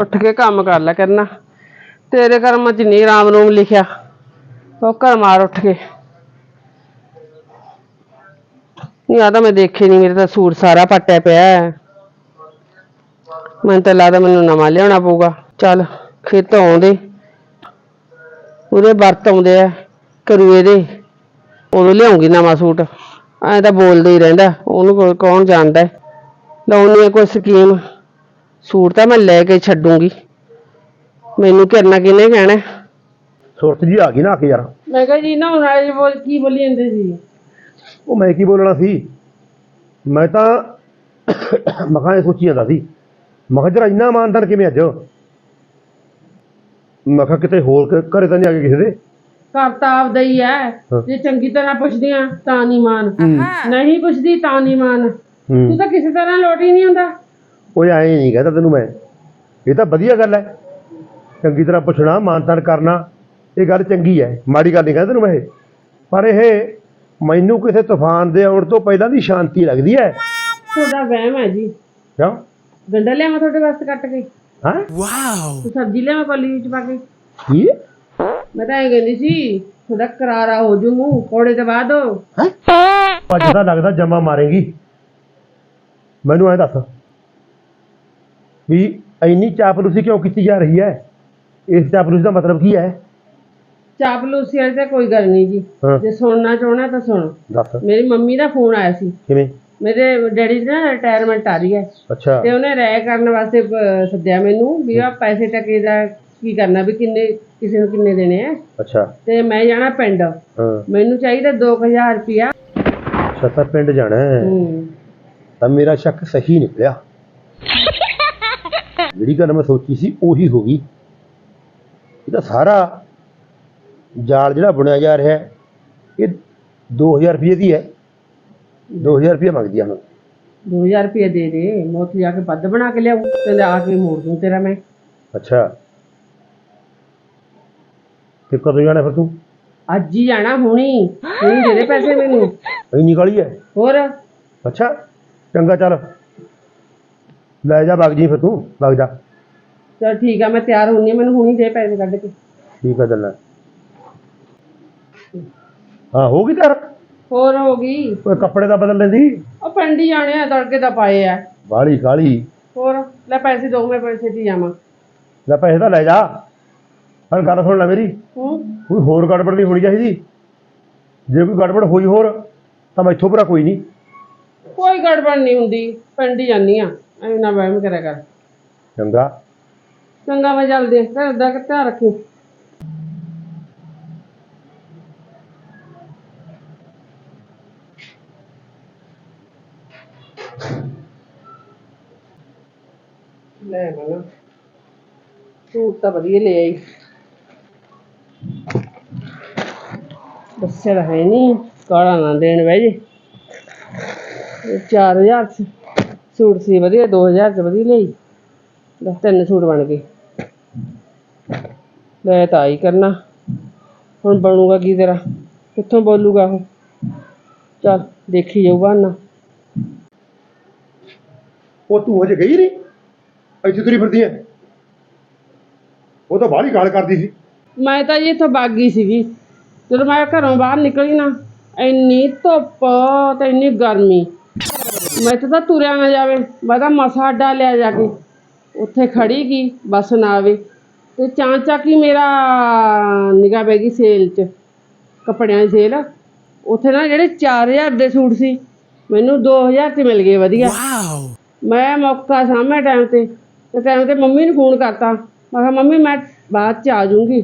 ਉੱਠ ਕੇ ਕੰਮ ਕਰ ਲੈ ਕਰਨਾ। ਤੇਰੇ ਕਰਮਾਂ ਚ ਨਹੀਂ ਰਾਮ ਰੂਮ ਲਿਖਿਆ। ਉਹ ਘਰ ਮਾਰ ਉੱਠ ਕੇ। ਨਹੀਂ ਆ ਮੈਂ ਦੇਖੇ ਨਹੀਂ ਮੇਰੇ ਤਾਂ ਸੂਟ ਸਾਰਾ ਪੱਟਿਆ ਪਿਆ ਹੈ। ਮੈਨੂੰ ਤਾਂ ਲੱਗਦਾ ਮੈਨੂੰ ਨਵਾਂ ਲਿਆਉਣਾ ਪਊਗਾ। ਚੱਲ, ਖੇਤੋਂ ਆਉਂਦੇ। ਉਹਦੇ ਵਰਤ ਆਉਂਦੇ ਆ ਕਰੂ ਇਹਦੇ ਉਦੋਂ ਲਿਆਉਂਗੀ ਨਵਾਂ ਸੂਟ। ਐਂ ਤਾਂ ਬੋਲਦਾ ਹੀ ਰਹਿੰਦਾ। ਉਹਨੂੰ ਕੋਈ ਕੌਣ ਜਾਣਦਾ? ਹੈ। ਲਾਉਣੀ ਕੋਈ ਸਕੀਮ। ਸੂਟ ਤਾਂ ਮੈਂ ਲੈ ਕੇ ਛੱਡੂੰਗੀ। ਮੈਨੂੰ ਕਰਨਾ ਕਿਹਨੇ ਕਹਿਣਾ? ਸੁਰਤ ਜੀ ਆ ਗਈ ਨਾ ਆ ਕੇ ਯਾਰ। ਮੈਂ ਕਿਹਾ ਜੀ ਨਾ ਹੁਣ ਆਏ ਬੋਲ ਕੀ ਬੋਲੀ ਜਾਂਦੇ ਸੀ? ਉਹ ਮੈਂ ਕੀ ਬੋਲਣਾ ਸੀ? ਮੈਂ ਤਾਂ ਮਖਾਂ ਇਹ ਸੋਚੀ ਜਾਂਦਾ ਸੀ। ਮੈਂ ਕਿਹਾ ਜਰਾ ਇੰਨਾ ਇਮਾਨਦਾਰ ਕਿਵੇਂ ਅੱਜ? ਮੈਂ ਕਿਹਾ ਕਿਤੇ ਹੋਰ ਕ- ਘਰੇ ਤਾਂ ਨਹੀਂ ਆ ਗਏ ਕਿਸੇ ਦੇ। ਘਰ ਤਾਂ ਆਪਦਾ ਹੀ ਹੈ। ਹਾਂ। ਜੇ ਚੰਗੀ ਤਰ੍ਹਾਂ ਪੁੱਛਦੀਆਂ ਤਾਂ ਨਹੀਂ ਮਾਨ। ਨਹੀਂ ਪੁੱਛਦੀ ਤਾਂ ਨਹੀਂ ਮਾਨ। ਤੂੰ ਹੂੰ। ਤਾਂ ਕਿਸੇ ਤਰ੍ਹਾਂ ਲੋਟ ਹੀ ਨਹੀਂ ਹੁੰਦਾ ਓਏ ਐਂ ਨਹੀਂ ਕਹਦਾ ਤੈਨੂੰ ਮੈਂ। ਇਹ ਤਾਂ ਵਧੀਆ ਗੱਲ ਹੈ ਚੰਗੀ ਤਰ੍ਹਾਂ ਪੁੱਛਣਾ ਮਾਨਤਾਨ ਕਰਨਾ ਇਹ ਗੱਲ ਚੰਗੀ ਹੈ ਮਾੜੀ ਗੱਲ ਨਹੀਂ ਕਹਿੰਦਾ ਤੈਨੂੰ ਮੈਂ ਇਹ। ਪਰ ਇਹ ਮੈਨੂੰ ਕਿਸੇ ਤੂਫਾਨ ਦੇ ਆਉਣ ਤੋਂ ਪਹਿਲਾਂ ਦੀ ਸ਼ਾਂਤੀ ਲੱਗਦੀ ਹੈ ਤੁਹਾਡਾ ਵਹਿਮ ਹੈ ਜੀ। ਕਿਉਂ? ਗੰਡਾ ਲਿਆਵਾਂ ਤੁਹਾਡੇ ਵਾਸਤੇ ਕੱਟ ਕੇ? ਹਾਂ? ਤੇ ਸਬਜ਼ੀ ਲਿਆਵਾਂ ਕੋਲੀ ਵਿੱਚ ਪਾ ਕੇ? ਕੀ ਮੈਂ ਤਾਂ ਇਹ ਕਹਿੰਦੀ ਸੀ ਥੋੜਾ ਕਰਾਰਾ ਹੋ ਜੂ ਮੂੰਹ ਕੋੜੇ ਤੇ ਬਾਅਦ ਅੱਜ ਤਾਂ ਲੱਗਦਾ ਜਮਾ ਮਾਰੇਗੀ। ਮੈਨੂੰ ਐ ਦੱਸ। ਵੀ ਇੰਨੀ ਚਾਪਲੂਸੀ ਕਿਉਂ ਕੀਤੀ ਜਾ ਰਹੀ ਹੈ? ਇਸ ਚਾਪਲੂਸੀ ਦਾ ਮਤਲਬ ਕੀ ਹੈ? ਚਾਪਲੂਸੀ ਵਾਲੀ ਤਾਂ ਕੋਈ ਗੱਲ ਨਹੀਂ ਜੀ। ਹਾਂ। ਜੇ ਸੁਣਨਾ ਚਾਹਣਾ ਤਾਂ ਸੁਣ। ਦੱਸ। ਮੇਰੀ ਮੰਮੀ ਦਾ ਫੋਨ ਆਇਆ ਸੀ। ਕਿਵੇਂ? ਮੇਰੇ ਡੈਡੀ ਦੀ ਨਾ ਰਿਟਾਇਰਮੈਂਟ ਆ ਰਹੀ ਹੈ। ਅੱਛਾ। ਤੇ ਉਹਨੇ ਰਾਇ ਕਰਨ ਵਾਸਤੇ ਸੱਦਿਆ ਮੈਨੂੰ ਵੀ ਆ ਪੈਸੇ ਟਕੇ ਦਾ ਕੀ ਕਰਨਾ ਵੀ ਕਿੰਨੇ ਕਿਸੇ ਨੂੰ ਕਿੰਨੇ ਦੇਣੇ ਆ ਅੱਛਾ। ਤੇ ਮੈਂ ਜਾਣਾ ਪਿੰਡ। ਹਾਂ। ਮੈਨੂੰ ਚਾਹੀਦਾ 2000 ਰੁਪਿਆ ਅੱਛਾ ਤਾਂ ਪਿੰਡ ਜਾਣਾ ਹੂੰ। ਤਾਂ ਮੇਰਾ ਸ਼ੱਕ ਸਹੀ ਨਿਕਲਿਆ। ਜਿਹੜੀ ਗੱਲ ਮੈਂ ਸੋਚੀ ਸੀ ਉਹੀ ਹੋ ਗਈ। ਇਹ ਤਾਂ ਸਾਰਾ ਜਾਲ ਜਿਹੜਾ ਬੁਣਿਆ ਜਾ ਰਿਹਾ ਇਹ 2000 ਰੁਪਏ ਦੀ ਹੈ। 2000 ਰੁਪਏ ਮੰਗਦੀ ਆ ਹੁਣ। 2000 ਰੁਪਏ ਦੇ ਦੇ ਮੈਂ ਉੱਥੇ ਜਾ ਕੇ ਵੱਧ ਬਣਾ ਕੇ ਲਿਆਉਂ ਤੇ ਲਿਆ ਕੇ ਮੋੜ ਦੂੰ ਤੇਰਾ ਮੈਂ। ਅੱਛਾ। ਤੇ ਕਦੋਂ ਜਾਣਾ ਫਿਰ ਤੂੰ? ਅੱਜ ਹੀ ਜਾਣਾ ਹੁਣੀ ਹੁਣੀ ਦੇ ਦੇ ਪੈਸੇ ਮੈਨੂੰ। ਇੰਨੀ ਕਾਲੀ ਹੈ? ਹੋਰ? ਅੱਛਾ ਚੰਗਾ ਚੱਲ। ਲੈ ਜਾ ਵਗ ਜੀ ਫਿਰ ਤੂੰ ਵਗ ਜਾ। ਚਲ ਠੀਕ ਆ ਮੈਂ ਤਿਆਰ ਹੁੰਨੀ ਆ ਮੈਨੂੰ ਹੁਣੀ ਦੇ ਪੈਸੇ ਕੱਢ ਕੇ। ਠੀਕ ਹੈ ਚੱਲਣਾ ਹਾਂ ਹੋ ਗਈ ਤਿਆਰ? ਹੋਰ ਹੋ ਗਈ। ਕੋਈ ਕੱਪੜੇ ਤਾਂ ਬਦਲ ਲੈਂਦੀ। ਉਹ ਪਿੰਡ ਹੀ ਜਾਣੇ ਆ ਤੜਕੇ ਤਾਂ ਪਾਏ ਆ। ਬਾਹਲੀ ਕਾਲੀ। ਹੋਰ ਲੈ ਪੈਸੇ ਦੋ ਮੈਂ ਪੈਸੇ ਦੀ ਜਾਵਾਂ। ਲੈ ਪੈਸੇ ਤਾਂ ਲੈ ਜਾ। ਪਰ ਗੱਲ ਸੁਣ ਲੈ ਮੇਰੀ। ਹੂੰ? ਕੋਈ ਹੋਰ ਗੜਬੜ ਨਹੀਂ ਹੋਣੀ ਚਾਹੀਦੀ। ਜੇ ਕੋਈ ਗੜਬੜ ਹੋਈ ਹੋਰ ਤਾਂ ਮੈਥੋਂ ਭਰਾ ਕੋਈ ਨਹੀਂ। ਕੋਈ ਗੜਬੜ ਨਹੀਂ ਹੁੰਦੀ ਪਿੰਡ ਹੀ ਜਾਨੀ ਆ। ਐਵੇਂ ਨਾ ਵਹਿਮ ਕਰਿਆ ਕਰ। ਚੰਗਾ। ਚੰਗਾ ਮੈਂ ਜਲਦੀ ਘਰ ਦਾ ਧਿਆਨ ਰੱਖੀ? ਲੈ ਮਨਾ। ਸੂਟ ਤਾਂ ਵਧੀਆ ਲੈ ਆਈ। ਦੱਸਿਆ ਤਾਂ ਹੈ ਨਹੀਂ ਕਾਲਾ ਨਾ ਦੇਣ ਬਹਿ ਜੇ। 4000 ਚ। ਸੂਟ ਸੀ ਵਧੀਆ 2000 ਚ ਵਧੀਆ ਲਈ ਦਸ ਤਿੰਨ ਸੂਟ ਬਣ ਗਏ। ਲੈ ਤਾਂ ਆਈ ਕਰਨਾ। ਹੁਣ ਬਣੂਗਾ ਕੀ ਤੇਰਾ? ਕਿੱਥੋਂ ਬੋਲੂਗਾ ਉਹ? ਚੱਲ ਦੇਖੀ ਜਾਊਗਾ ਨਾ ਉਹ ਤੂੰ ਹਜੇ ਗਈ ਨਹੀਂ ਇੱਥੇ ਤੁਰੀ ਫਿਰਦੀ ਐ? ਉਹ ਤਾਂ ਬਾਹਲੀ ਗਾਲ ਕਰਦੀ ਸੀ। ਮੈਂ ਤਾਂ ਜੀ ਇੱਥੋਂ ਬਾਗੀ ਸੀਗੀ। ਜਦੋਂ ਮੈਂ ਘਰੋਂ ਬਾਹਰ ਨਿਕਲੀ ਨਾ ਇੰਨੀ ਧੁੱਪ ਤੇ ਇੰਨੀ ਗਰਮੀ। ਮੈਂ ਤਾਂ ਤੁਰਿਆ ਨਾ ਜਾਵੇ ਮੈਂ ਤਾਂ ਮਸਾ ਅੱਡਾ ਲਿਆ ਜਾ ਕੇ। ਉੱਥੇ ਖੜੀ ਗਈ ਬੱਸ ਨਾ ਆਵੇ। ਤੇ ਚਾਂਚਕ ਹੀ ਮੇਰਾ ਨਿਗਾਹ ਪੈ ਗਈ ਸੇਲ 'ਚ ਕੱਪੜਿਆਂ ਦੀ ਸੇਲ। ਉੱਥੇ ਨਾ ਜਿਹੜੇ 4000 ਦੇ ਸੂਟ ਸੀ ਮੈਨੂੰ 2000 'ਚ ਮਿਲ ਗਏ ਵਧੀਆ। ਮੈਂ ਮੌਕਾ ਸਾਹਮਣੇ ਟਾਈਮ ਤੇ ਤੇ ਟਾਈਮ ਤੇ ਮੰਮੀ ਨੂੰ ਫੋਨ ਕਰਤਾ। ਮੈਂ ਕਿਹਾ ਮੰਮੀ ਮੈਂ ਬਾਅਦ 'ਚ ਆ ਜਾਊਂਗੀ।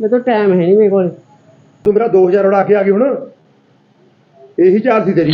ਮੇਰੇ ਤੋਂ ਟਾਈਮ ਹੈ ਨਹੀਂ ਮੇਰੇ ਕੋਲ। ਤੂੰ ਮੇਰਾ 2000 ਉਡਾ ਕੇ ਆ ਗਈ ਹੁਣ। ਇਹੀ ਚਾਲ ਸੀ ਤੇਰੀ।